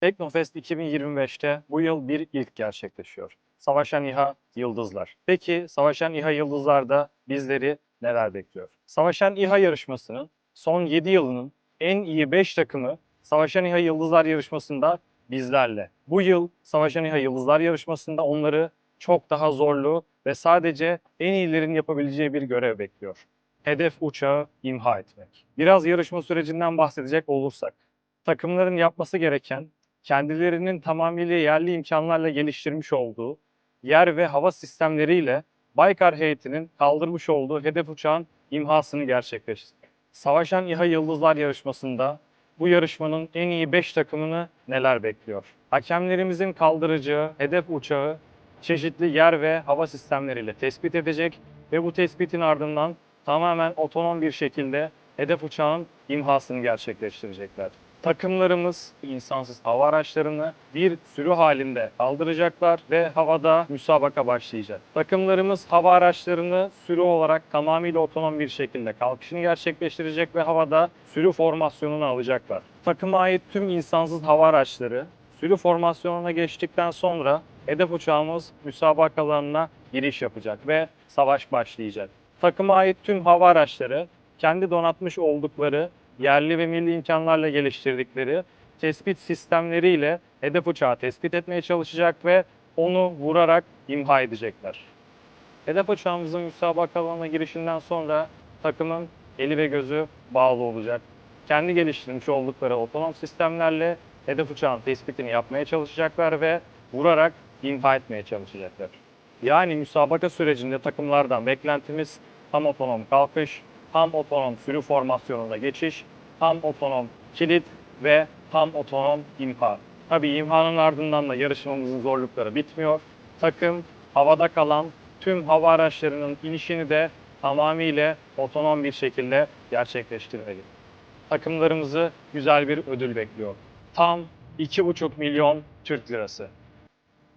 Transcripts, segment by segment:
Teknofest 2025'te bu yıl bir ilk gerçekleşiyor. Savaşan İHA Yıldızlar. Peki Savaşan İHA Yıldızlar'da bizleri neler bekliyor? Savaşan İHA yarışmasının son 7 yılının en iyi 5 takımı Savaşan İHA Yıldızlar yarışmasında bizlerle. Bu yıl Savaşan İHA Yıldızlar yarışmasında onları çok daha zorlu ve sadece en iyilerin yapabileceği bir görev bekliyor. Hedef uçağı imha etmek. Biraz yarışma sürecinden bahsedecek olursak, takımların yapması gereken kendilerinin tamamıyla yerli imkanlarla geliştirmiş olduğu yer ve hava sistemleriyle Baykar heyetinin kaldırmış olduğu hedef uçağın imhasını gerçekleştirmek. Savaşan İHA Yıldızlar yarışmasında bu yarışmanın en iyi 5 takımını neler bekliyor? Hakemlerimizin kaldıracağı hedef uçağı çeşitli yer ve hava sistemleriyle tespit edecek ve bu tespitin ardından tamamen otonom bir şekilde hedef uçağın imhasını gerçekleştirecekler. Takımlarımız insansız hava araçlarını bir sürü halinde kaldıracaklar ve havada müsabaka başlayacak. Takımlarımız hava araçlarını sürü olarak tamamıyla otonom bir şekilde kalkışını gerçekleştirecek ve havada sürü formasyonunu alacaklar. Takıma ait tüm insansız hava araçları sürü formasyonuna geçtikten sonra hedef uçağımız müsabaka alanına giriş yapacak ve savaş başlayacak. Takıma ait tüm hava araçları kendi donatmış oldukları yerli ve milli imkanlarla geliştirdikleri tespit sistemleriyle hedef uçağı tespit etmeye çalışacak ve onu vurarak imha edecekler. Hedef uçağımızın müsabaka alanına girişinden sonra takımın eli ve gözü bağlı olacak. Kendi geliştirmiş oldukları otonom sistemlerle hedef uçağın tespitini yapmaya çalışacaklar ve vurarak imha etmeye çalışacaklar. Yani müsabaka sürecinde takımlardan beklentimiz tam otonom kalkış, tam otonom sürü formasyonuna geçiş, tam otonom kilit ve tam otonom imha. Tabii imhanın ardından da yarışmamızın zorlukları bitmiyor. Takım havada kalan tüm hava araçlarının inişini de tamamıyla otonom bir şekilde gerçekleştirmeli. Takımlarımızı güzel bir ödül bekliyor. Tam 2,5 milyon Türk lirası.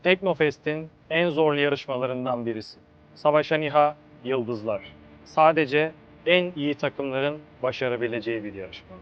Teknofest'in en zorlu yarışmalarından birisi. Savaşan İHA Yıldızlar. Sadece en iyi takımların başarabileceği bir yarışma.